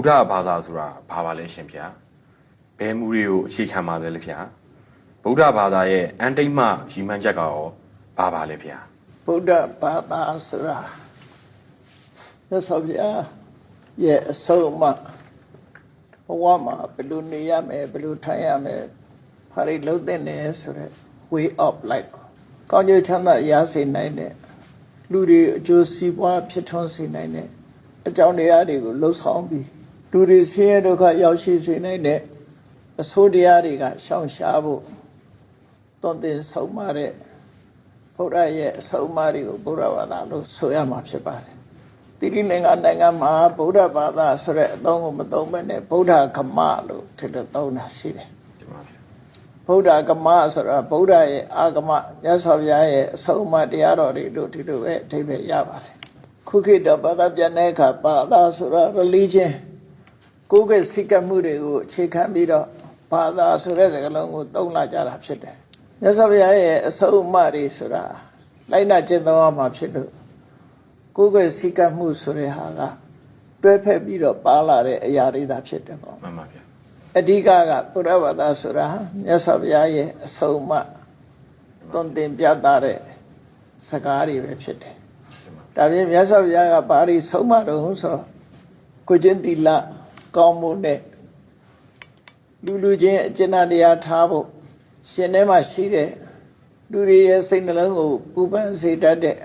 ဒ္ဓဘာသာဆိုတာဘာပါလဲရှင်ဗျာဘယ်မူတွေကိုအခြေခံပါလဲလေဗျာဗုဒ္ဓဘာသာရဲ့အန်တိတ်မှရည်မှန်းချက်ကရောဘာပါလဲဗျာဗုဒ္ဓဘာသာဆိုတာမြတ်စွာဘုရားရဲ့အဆုံးအမဘဝမှာဘယ်လိုနေရမယ်ဘယ်လိုထိုင်ရမယ်ဖာရိလုံးတဲ့နေဆိုတဲ့ way of life ကိုကောင်းကျိုးချမ်းသာရစေနိုင်တဲ့လူတွေအကျိုးစီးပွားဖြစ်ထွန်းစေနိုင်တဲ့အကြောင်းတရားတွေကိုလှုပ်ဆောင်ပြီး လူတွေဆင်းရဲဒုက္ခရောက်ရှိစေနိုင်တဲ့အဆိုးတရားတွေကရှောင်ရှားဖို့သွန်သင်ဆုံးမတဲ့ဘုရားရဲ့အဆုံးအမတွေကိုဘုရားဘာသာလို့ဆိုရမှာဖြစ်ပါတယ်။တိရိလင်္ကာနိုင်ငံမှာဗုဒ္ဓဘာသာဆိုတဲ့အသုံးကိုမသုံးဘဲနဲ့ဗုဒ္ဓကမလို့ထည့်လို့သုံးတာရှိတယ်ဒီမှာဗျာ။ဗုဒ္ဓကမဆိုတာဗုဒ္ဓရဲ့အာဂမမြတ်စွာဘုရားရဲ့အဆုံးအမတရားတော်တွေတို့ဒီလိုပဲအဓိပ္ပာယ်ရပါတယ်။ခုခေတ်တော့ဘာသာပြန်တဲ့အခါဘာသာဆိုတာ religion ကိုယ်ကစိတ်ကပ်မှုတွေကိုအခြေခံပြီးတော့ဘာသာဆိုတဲ့စကားလုံးကိုသုံးလာကြတာဖြစ်တယ်။မြတ်စွာဘုရားရဲ့အဆုံးအမတွေဆိုတာလိုက်နာကျင့်သုံးရမှာဖြစ်လို့ကိုယ်ကစိတ်ကပ်မှုဆိုတဲ့ဟာကတွဲဖက်ပြီးတော့ပါလာတဲ့အရာတွေသာဖြစ်တယ်ပေါ့မှန်ပါဗျာ။အဓိကကဘုရားဘာသာဆိုတာမြတ်စွာဘုရားရဲ့အဆုံးအမသွန်သင်ပြသတဲ့စကားတွေပဲဖြစ်တယ်။ဒါပြင်မြတ်စွာဘုရားကဘာတွေဆုံးမတော့ဆိုတော့ကိုကျင့်သီလ ကောင်းမှုနဲ့လူလူချင်းအကျဉ်းတရားထားဖို့ရှင်ထဲမှာရှိတဲ့လူတွေရဲ့စိတ်နှလုံးကိုပူပန်စေတတ်တဲ့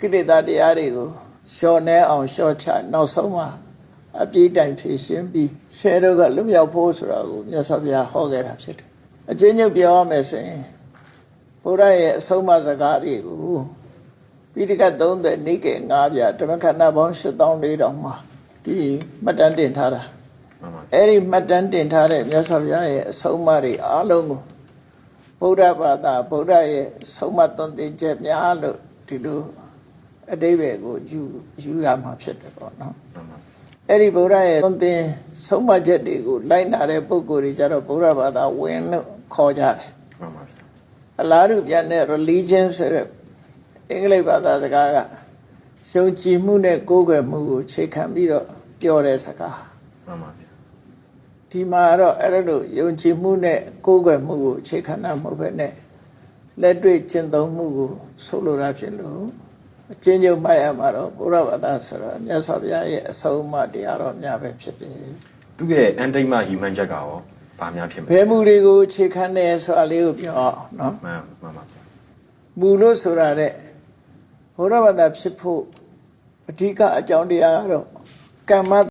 ကိလေသာတရားတွေကိုလျှော်နှဲအောင်လျှော့ချနောက်ဆုံးမှာအပြည့်တိုင်ဖြည့်ရှင်းပြီးဆဲတော့ကလွတ်မြောက်ဖို့ဆိုတာကိုမြတ်စွာဘုရားဟောခဲ့တာဖြစ်တယ်။အချင်းချင်းပြောရမယ်ဆိုရင်ဘုရားရဲ့အဆုံးအမစကားတွေကိုပိဋကတ်30နိကေ9ပြဓမ္မခန္ဓာပေါင်း8400မှာ ဒီမှတ်တမ်းတင်ထားတာမှန်ပါဗျာအဲ့ဒီမှတ်တမ်းတင်ထားတဲ့မြတ်စွာဘုရားရဲ့အဆုံးအမတွေအားလုံးကိုဗုဒ္ဓဘာသာဗုဒ္ဓရဲ့ဆုံးမသွန်သင်ချက်များလို့ဒီလိုအတိပ္ပယ်ကိုယူယူရမှာဖြစ်တယ်ပေါ့နော်မှန်ပါအဲ့ဒီဗုဒ္ဓရဲ့သွန်သင်ဆုံးမချက်တွေကိုလိုက်နာတဲ့ပုဂ္ဂိုလ်တွေကြတော့ဗုဒ္ဓဘာသာဝင်လို့ခေါ်ကြတယ်မှန်ပါဗျာအလားတူပြန်တဲ့ religion ဆိုတဲ့အင်္ဂလိပ်ဘာသာစကားကရှုံကြည်မှုနဲ့ကိုးကွယ်မှုကိုခြေခံပြီးတော့ ပြောတဲ့စကားမှန်ပါဗျာဒီမှာတော့အဲ့ဒါလို့ယုံကြည်မှုနဲ့ကိုးကွယ်မှုကိုအခြေခံတာမဟုတ်ဘဲနဲ့လက်တွေ့ကျင့်သုံးမှုကိုဆိုလိုတာဖြစ်လို့အချင်းချင်းမှတ်ရမှာတော့ဘုရားဘာသာဆိုတော့မြတ်စွာဘုရားရဲ့အဆုံးအမတရားတော်များပဲဖြစ်တယ်သူ့ရဲ့အန်တိတ်မှရည်မှန်းချက်ကရောဘာများဖြစ်မ။လဲဘယ်မူတွေကိုအခြေခံတယ်ဆိုတာလေးကိုပြောအောင်နော်မှန်မှန်ပါဗျာ။မူလို့ဆိုတာတဲ့ဘုရားဘာသာဖြစ်ဖို့အဓိကအကြောင်းတရားကတော့ ကမ္မ